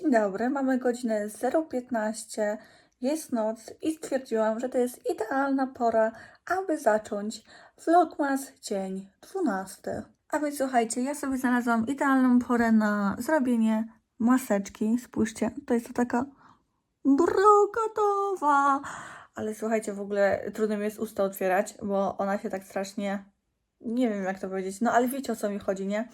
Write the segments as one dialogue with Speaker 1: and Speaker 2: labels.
Speaker 1: Dzień dobry, mamy godzinę 0.15, jest noc i stwierdziłam, że to jest idealna pora, aby zacząć Vlogmas dzień 12. A więc słuchajcie, ja sobie znalazłam idealną porę na zrobienie maseczki. Spójrzcie, to jest to taka brokatowa. Ale słuchajcie, w ogóle trudno mi jest usta otwierać, bo ona się tak strasznie, nie wiem jak to powiedzieć, no ale wiecie o co mi chodzi, nie?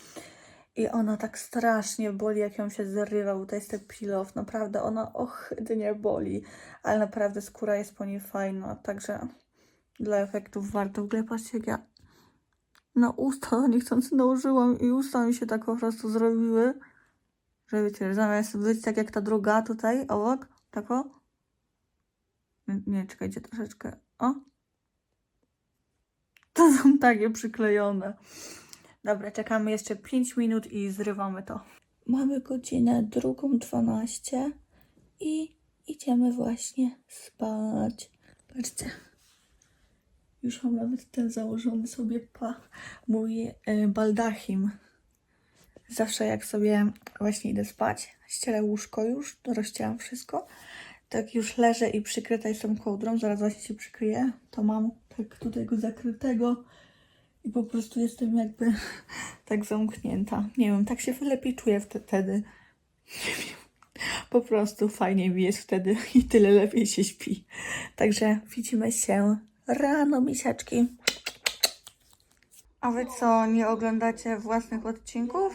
Speaker 1: I ona tak strasznie boli, jak ją się zrywa, bo to jest ten peel-off. Naprawdę ona ohydnie boli, ale naprawdę skóra jest po niej fajna, także dla efektów warto. W ogóle patrzcie, jak ja na usta niechcący nałożyłam i usta mi się tak po prostu zrobiły, że wiecie, zamiast być tak jak ta druga tutaj obok, tak o. Nie, nie czekajcie troszeczkę. O. To są takie przyklejone. Dobra, czekamy jeszcze 5 minut i zrywamy to. Mamy godzinę drugą 12 i idziemy właśnie spać. Patrzcie. Już mam nawet ten założony sobie pa, mój y, baldachim. Zawsze jak sobie właśnie idę spać, ścielę łóżko już, to rozścielam wszystko. Tak już leżę i przykryta jestem kołdrą, zaraz właśnie się przykryję. To mam tak tutaj go zakrytego i po prostu jestem jakby tak zamknięta. Nie wiem, tak się lepiej czuję wtedy. Po prostu fajnie mi jest wtedy i tyle lepiej się śpi. Także widzimy się rano, misiaczki. A wy co, nie oglądacie własnych odcinków?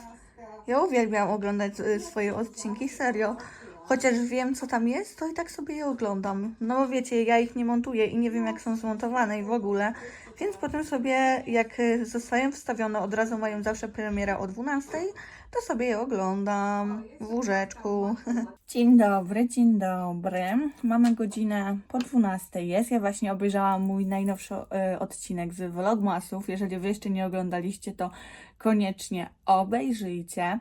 Speaker 1: Ja uwielbiam oglądać y, swoje odcinki, serio. Chociaż wiem, co tam jest, to i tak sobie je oglądam. No bo wiecie, ja ich nie montuję i nie wiem, jak są zmontowane i w ogóle. Więc potem sobie, jak y, zostają wstawione, od razu mają zawsze premierę o 12, to sobie je oglądam w łóżeczku. Dzień dobry, dzień dobry. Mamy godzinę po 12 jest. Ja właśnie obejrzałam mój najnowszy e, odcinek z Vlogmasów. Jeżeli wy jeszcze nie oglądaliście, to koniecznie obejrzyjcie.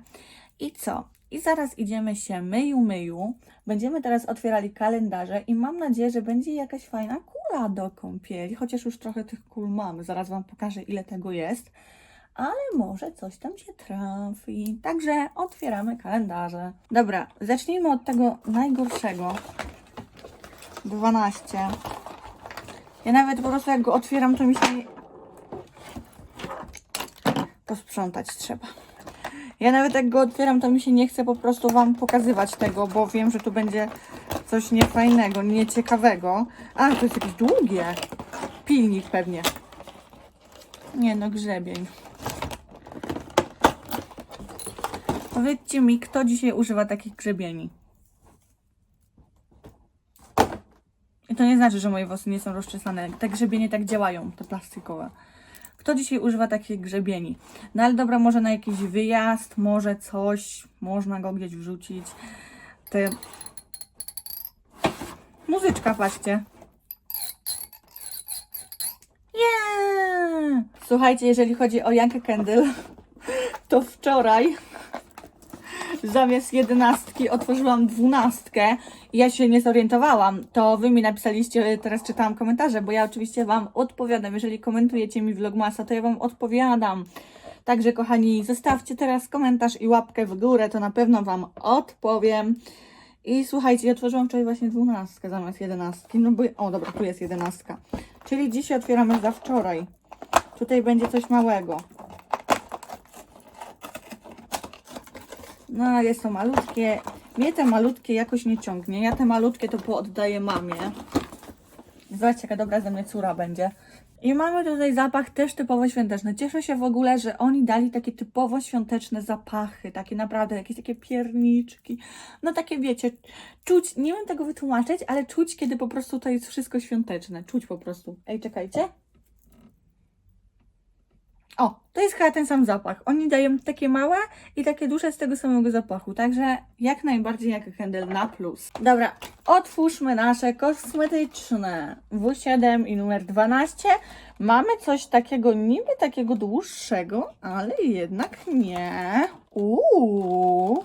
Speaker 1: I co? I zaraz idziemy się myju, myju. Będziemy teraz otwierali kalendarze i mam nadzieję, że będzie jakaś fajna kula do kąpieli, chociaż już trochę tych kul mamy. Zaraz Wam pokażę, ile tego jest. Ale może coś tam się trafi. Także otwieramy kalendarze. Dobra, zacznijmy od tego najgorszego. 12. Ja nawet po prostu jak go otwieram, to mi się. Posprzątać trzeba. Ja nawet jak go otwieram, to mi się nie chce po prostu Wam pokazywać tego, bo wiem, że tu będzie coś niefajnego, nieciekawego. A, to jest jakieś długie. Pilnik pewnie. Nie no, grzebień. Powiedzcie mi, kto dzisiaj używa takich grzebieni? I to nie znaczy, że moje włosy nie są rozczesane. Te grzebienie tak działają, te plastikowe. Kto dzisiaj używa takich grzebieni? No ale dobra, może na jakiś wyjazd, może coś, można go gdzieś wrzucić. Te... Muzyczka, patrzcie. Yeah! Słuchajcie, jeżeli chodzi o Jankę Kendall, to wczoraj zamiast jedenastki otworzyłam dwunastkę i ja się nie zorientowałam, to wy mi napisaliście, teraz czytałam komentarze, bo ja oczywiście wam odpowiadam. Jeżeli komentujecie mi vlogmasa, to ja wam odpowiadam. Także kochani, zostawcie teraz komentarz i łapkę w górę, to na pewno wam odpowiem. I słuchajcie, ja otworzyłam wczoraj właśnie dwunastkę zamiast jedenastki, no bo, o dobra, tu jest jedenastka. Czyli dzisiaj otwieramy za wczoraj. Tutaj będzie coś małego. No, jest to malutkie. Mnie te malutkie jakoś nie ciągnie. Ja te malutkie to pooddaję mamie. Zobaczcie, jaka dobra ze mnie córa będzie. I mamy tutaj zapach też typowo świąteczny. Cieszę się w ogóle, że oni dali takie typowo świąteczne zapachy. Takie naprawdę, jakieś takie pierniczki. No takie wiecie, czuć, nie wiem tego wytłumaczyć, ale czuć, kiedy po prostu to jest wszystko świąteczne. Czuć po prostu. Ej, czekajcie. O, to jest chyba ten sam zapach. Oni dają takie małe i takie duże z tego samego zapachu. Także jak najbardziej jak Handel na plus. Dobra, otwórzmy nasze kosmetyczne. W7 i numer 12. Mamy coś takiego, niby takiego dłuższego, ale jednak nie. Uuu.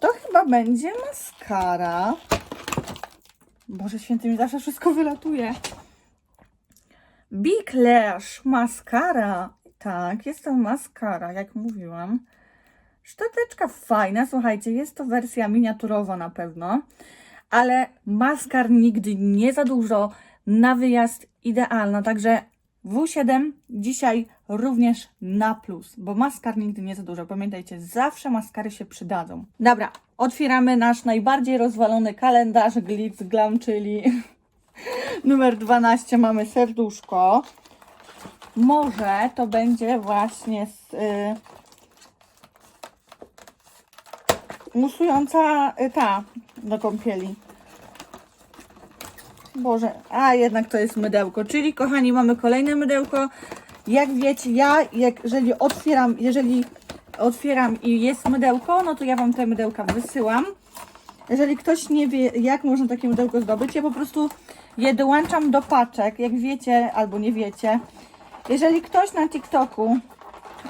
Speaker 1: To chyba będzie maskara. Boże święty, mi zawsze wszystko wylatuje. Big Lash Mascara. Tak, jest to maskara, jak mówiłam. Szczoteczka fajna, słuchajcie, jest to wersja miniaturowa na pewno, ale maskar nigdy nie za dużo, na wyjazd idealna, także W7 dzisiaj również na plus, bo maskar nigdy nie za dużo. Pamiętajcie, zawsze maskary się przydadzą. Dobra, otwieramy nasz najbardziej rozwalony kalendarz Glitz Glam, czyli numer 12 mamy serduszko. Może to będzie właśnie z, y, musująca y, ta do kąpieli. Boże, a jednak to jest mydełko. Czyli kochani, mamy kolejne mydełko. Jak wiecie, ja jak, jeżeli otwieram, jeżeli otwieram i jest mydełko, no to ja Wam te mydełka wysyłam. Jeżeli ktoś nie wie, jak można takie mydełko zdobyć, ja po prostu je dołączam do paczek, jak wiecie albo nie wiecie. Jeżeli ktoś na TikToku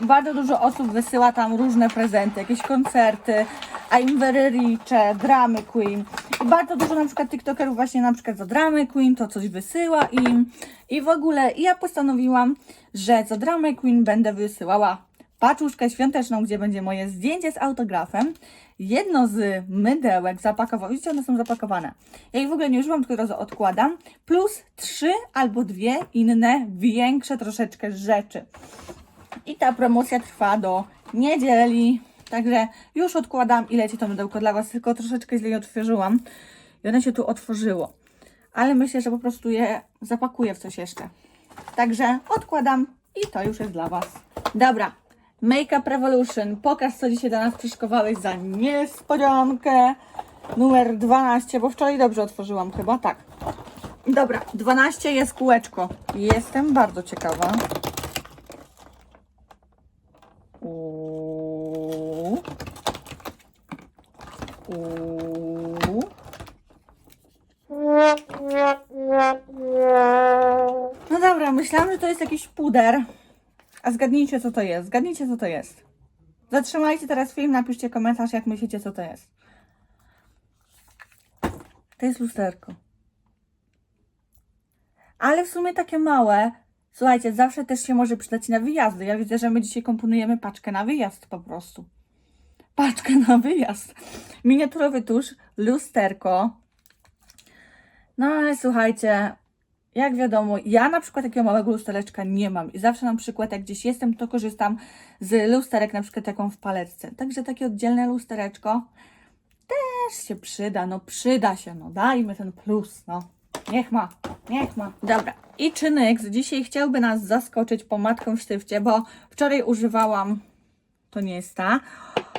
Speaker 1: bardzo dużo osób wysyła tam różne prezenty, jakieś koncerty, I'm very rich, dramy queen. I bardzo dużo na przykład TikTokerów właśnie na przykład za dramy queen to coś wysyła im. I w ogóle ja postanowiłam, że za dramy queen będę wysyłała paczuszkę świąteczną, gdzie będzie moje zdjęcie z autografem. Jedno z mydełek zapakowane, widzicie, one są zapakowane. Ja ich w ogóle nie używam, tylko razu odkładam. Plus trzy albo dwie inne, większe troszeczkę rzeczy. I ta promocja trwa do niedzieli. Także już odkładam i leci to mydełko dla Was, tylko troszeczkę źle je otworzyłam. I one się tu otworzyło. Ale myślę, że po prostu je zapakuję w coś jeszcze. Także odkładam i to już jest dla Was. Dobra. Makeup Revolution. Pokaż, co dzisiaj dla nas przyszkowałeś za niespodziankę. Numer 12, bo wczoraj dobrze otworzyłam chyba, tak. Dobra, 12 jest kółeczko. Jestem bardzo ciekawa. Uuu. Uuu. No dobra, myślałam, że to jest jakiś puder. A zgadnijcie, co to jest. Zgadnijcie, co to jest. Zatrzymajcie teraz film, napiszcie komentarz, jak myślicie, co to jest. To jest lusterko. Ale w sumie takie małe. Słuchajcie, zawsze też się może przydać na wyjazdy. Ja widzę, że my dzisiaj komponujemy paczkę na wyjazd po prostu. Paczkę na wyjazd. Miniaturowy tusz, lusterko. No ale słuchajcie, jak wiadomo, ja na przykład takiego małego lustereczka nie mam i zawsze na przykład jak gdzieś jestem, to korzystam z lusterek na przykład taką w paletce. Także takie oddzielne lustereczko też się przyda, no przyda się, no dajmy ten plus, no. Niech ma, niech ma. Dobra, i czy Nyx dzisiaj chciałby nas zaskoczyć pomadką w sztywcie, bo wczoraj używałam, to nie jest ta,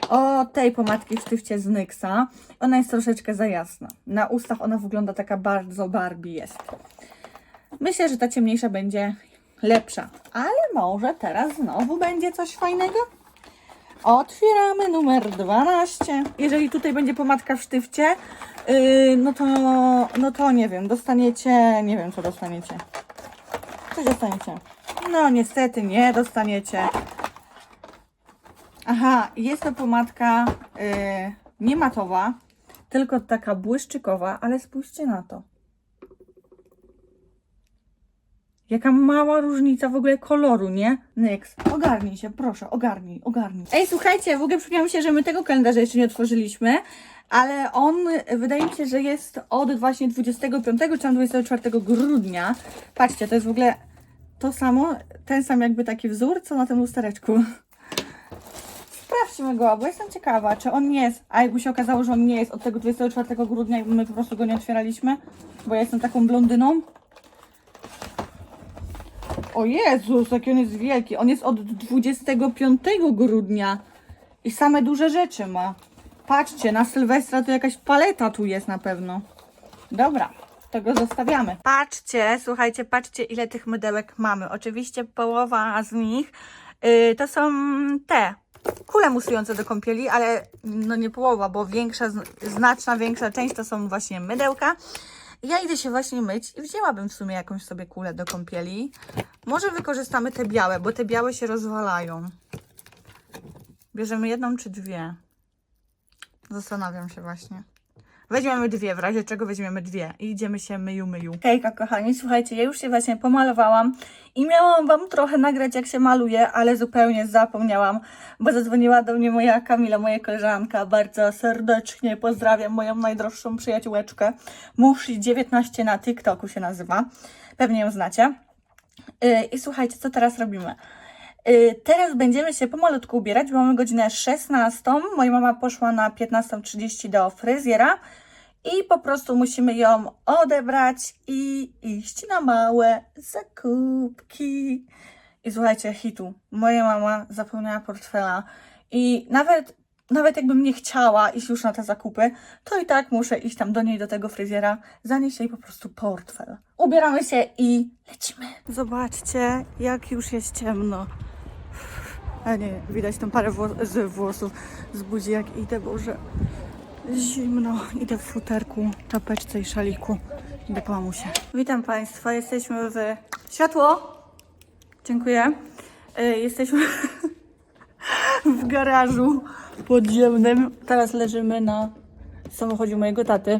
Speaker 1: o tej pomadki w sztywcie z Nyxa. Ona jest troszeczkę za jasna. Na ustach ona wygląda taka bardzo Barbie jest. Myślę, że ta ciemniejsza będzie lepsza, ale może teraz znowu będzie coś fajnego. Otwieramy numer 12. Jeżeli tutaj będzie pomadka w sztywcie, yy, no to, no to nie wiem, dostaniecie, nie wiem co dostaniecie. Coś dostaniecie. No niestety nie dostaniecie. Aha, jest to pomadka yy, nie matowa, tylko taka błyszczykowa, ale spójrzcie na to. Jaka mała różnica w ogóle koloru, nie? Nyx, ogarnij się, proszę, ogarnij, ogarnij. Ej, słuchajcie, w ogóle przypomniało mi się, że my tego kalendarza jeszcze nie otworzyliśmy, ale on, wydaje mi się, że jest od właśnie 25 czy tam 24 grudnia. Patrzcie, to jest w ogóle to samo, ten sam jakby taki wzór, co na tym lustereczku. Sprawdźmy go, bo jestem ciekawa, czy on nie jest, a jakby się okazało, że on nie jest od tego 24 grudnia i my po prostu go nie otwieraliśmy, bo ja jestem taką blondyną. O Jezus, jaki on jest wielki. On jest od 25 grudnia i same duże rzeczy ma. Patrzcie, na Sylwestra to jakaś paleta tu jest na pewno. Dobra, to go zostawiamy. Patrzcie, słuchajcie, patrzcie ile tych mydełek mamy. Oczywiście połowa z nich yy, to są te kule musujące do kąpieli, ale no nie połowa, bo większa, znaczna większa część to są właśnie mydełka. Ja idę się właśnie myć i wzięłabym w sumie jakąś sobie kulę do kąpieli. Może wykorzystamy te białe, bo te białe się rozwalają. Bierzemy jedną czy dwie? Zastanawiam się właśnie. Weźmiemy dwie, w razie czego weźmiemy dwie i idziemy się myju, myju. Hejka, kochani, słuchajcie, ja już się właśnie pomalowałam i miałam Wam trochę nagrać, jak się maluje, ale zupełnie zapomniałam, bo zadzwoniła do mnie moja Kamila, moja koleżanka. Bardzo serdecznie pozdrawiam moją najdroższą przyjaciółeczkę. Mushi 19 na TikToku się nazywa. Pewnie ją znacie. Yy, I słuchajcie, co teraz robimy? Yy, Teraz będziemy się pomalutku ubierać, bo mamy godzinę 16. Moja mama poszła na 15.30 do fryzjera i po prostu musimy ją odebrać i iść na małe zakupki. I słuchajcie, hitu. Moja mama zapomniała portfela i nawet, nawet jakbym nie chciała iść już na te zakupy, to i tak muszę iść tam do niej, do tego fryzjera, zanieść jej po prostu portfel. Ubieramy się i lecimy. Zobaczcie, jak już jest ciemno. A nie, widać tą parę wło- z włosów z buzi, jak idę, Boże. Zimno, idę w futerku, czapeczce i szaliku. Idę po mamusie. Witam Państwa, jesteśmy w... Światło! Dziękuję. Y, Jesteśmy w garażu podziemnym. Teraz leżymy na samochodzie mojego taty.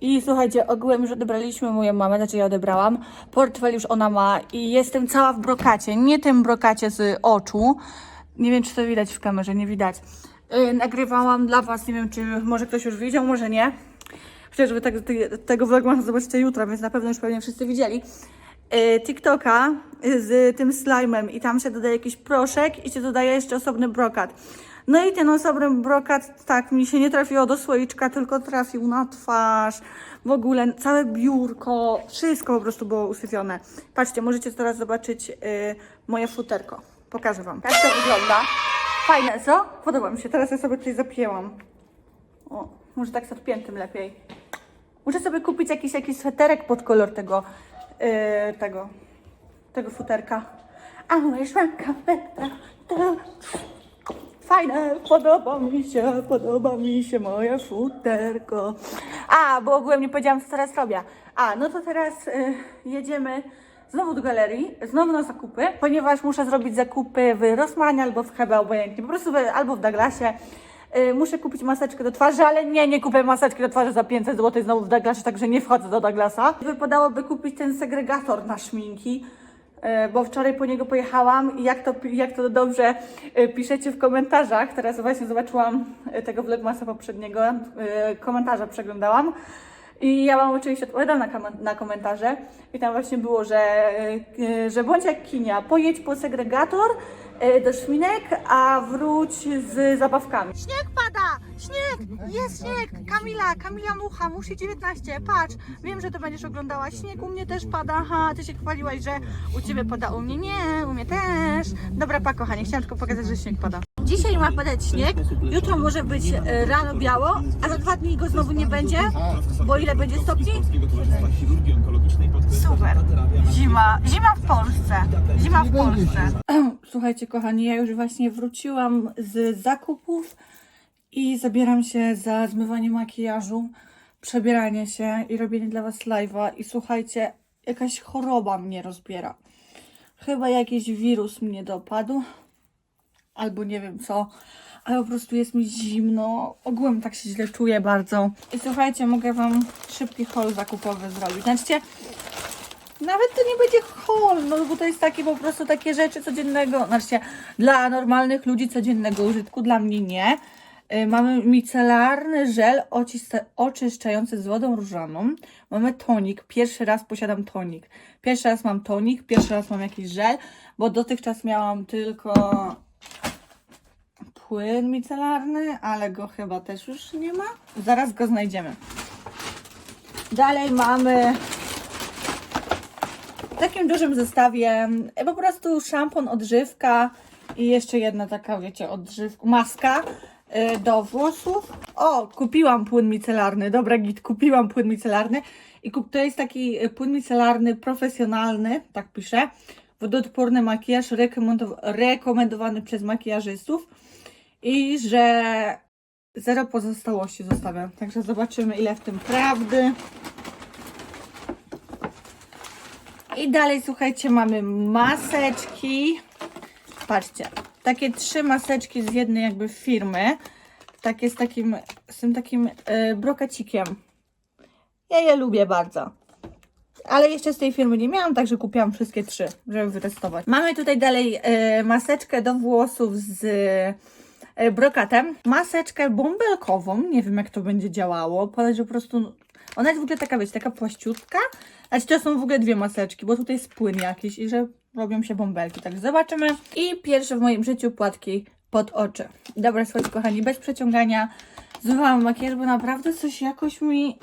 Speaker 1: I słuchajcie, ogółem już odebraliśmy moją mamę, znaczy ja odebrałam. Portfel już ona ma i jestem cała w brokacie. Nie tym brokacie z oczu. Nie wiem, czy to widać w kamerze, nie widać. Yy, nagrywałam dla Was, nie wiem, czy może ktoś już widział, może nie. Przecież Wy tego, tego vlogmasa zobaczycie jutro, więc na pewno już pewnie wszyscy widzieli. Yy, TikToka z tym slime'em i tam się dodaje jakiś proszek i się dodaje jeszcze osobny brokat. No i ten osobny brokat, tak, mi się nie trafiło do słoiczka, tylko trafił na twarz. W ogóle całe biurko, wszystko po prostu było usyfione. Patrzcie, możecie teraz zobaczyć yy, moje futerko. Pokażę Wam. Tak to wygląda. Fajne, co? Podoba mi się. Teraz ja sobie tutaj zapięłam. O, może tak z odpiętym lepiej. Muszę sobie kupić jakiś, jakiś sweterek pod kolor tego, yy, tego, tego futerka. A wish to Fajne, podoba mi się, podoba mi się moje futerko. A, bo ogółem nie powiedziałam, co teraz robię. A, no to teraz y, jedziemy znowu do galerii, znowu na zakupy, ponieważ muszę zrobić zakupy w Rossmanie albo w Hebe, obojętnie, po prostu w, albo w Douglasie. Y, muszę kupić maseczkę do twarzy, ale nie, nie kupię maseczki do twarzy za 500 zł znowu w Douglasie, także nie wchodzę do Douglasa. Wypadałoby kupić ten segregator na szminki, E, bo wczoraj po niego pojechałam i jak to, jak to dobrze e, piszecie w komentarzach, teraz właśnie zobaczyłam e, tego vlogmasa poprzedniego, komentarza przeglądałam i ja Wam oczywiście odpowiadam na, kom- na komentarze i tam właśnie było, że, e, że bądź jak kinia, pojedź po segregator e, do szminek, a wróć z zabawkami. Śnieg pada! Śnieg! Jest śnieg! Kamila, Kamila Mucha, musi 19, patrz, wiem, że to będziesz oglądała. Śnieg u mnie też pada, ha, ty się chwaliłaś, że u ciebie pada, u mnie nie, u mnie też. Dobra, pa kochanie, chciałam tylko pokazać, że śnieg pada. Dzisiaj ma padać śnieg, jutro może być e, rano biało, a za dwa dni go znowu nie będzie, bo ile będzie stopni? Super. Zima, zima w Polsce. Zima w Polsce. Słuchajcie, kochani, ja już właśnie wróciłam z zakupów i zabieram się za zmywanie makijażu, przebieranie się i robienie dla Was live'a. I słuchajcie, jakaś choroba mnie rozbiera. Chyba jakiś wirus mnie dopadł, albo nie wiem co, ale po prostu jest mi zimno. Ogółem tak się źle czuję bardzo. I słuchajcie, mogę Wam szybki haul zakupowy zrobić. Znaczy, nawet to nie będzie haul, no bo to jest takie po prostu takie rzeczy codziennego, znaczy dla normalnych ludzi codziennego użytku, dla mnie nie. Y, Mamy micelarny żel oczyszczający z wodą różaną. Mamy tonik. Pierwszy raz posiadam tonik. Pierwszy raz mam tonik, pierwszy raz mam jakiś żel, bo dotychczas miałam tylko płyn micelarny, ale go chyba też już nie ma. Zaraz go znajdziemy. Dalej mamy w takim dużym zestawie e, po prostu szampon, odżywka i jeszcze jedna taka, wiecie, odżywka, maska y, do włosów. O, kupiłam płyn micelarny, dobra git, kupiłam płyn micelarny i kup, to jest taki y, płyn micelarny profesjonalny, tak piszę, wodoodporny makijaż rekomendow- rekomendowany przez makijażystów i że zero pozostałości zostawiam. Także zobaczymy ile w tym prawdy. I dalej, słuchajcie, mamy maseczki. Patrzcie, takie trzy maseczki z jednej jakby firmy. takie z takim, z tym takim e, brokacikiem. Ja je lubię bardzo. Ale jeszcze z tej firmy nie miałam, także kupiłam wszystkie trzy, żeby wytestować. Mamy tutaj dalej e, maseczkę do włosów z e, brokatem. Maseczkę bąbelkową. Nie wiem, jak to będzie działało. Ponoć, że po prostu. Ona jest w ogóle taka, wiecie, taka płaściutka. Znaczy, to są w ogóle dwie maseczki, bo tutaj jest płyn jakiś i że robią się bąbelki. Tak, zobaczymy. I pierwsze w moim życiu płatki pod oczy. Dobra, słuchajcie, kochani, bez przeciągania. Zrywałam makijaż, bo naprawdę coś jakoś mi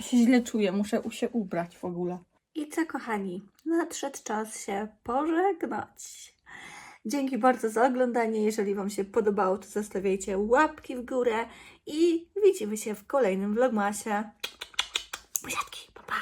Speaker 1: się źle czuję. Muszę się ubrać w ogóle. I co, kochani? Nadszedł czas się pożegnać. Dzięki bardzo za oglądanie. Jeżeli Wam się podobało, to zostawiajcie łapki w górę i widzimy się w kolejnym vlogmasie. Buziatki, pa pa!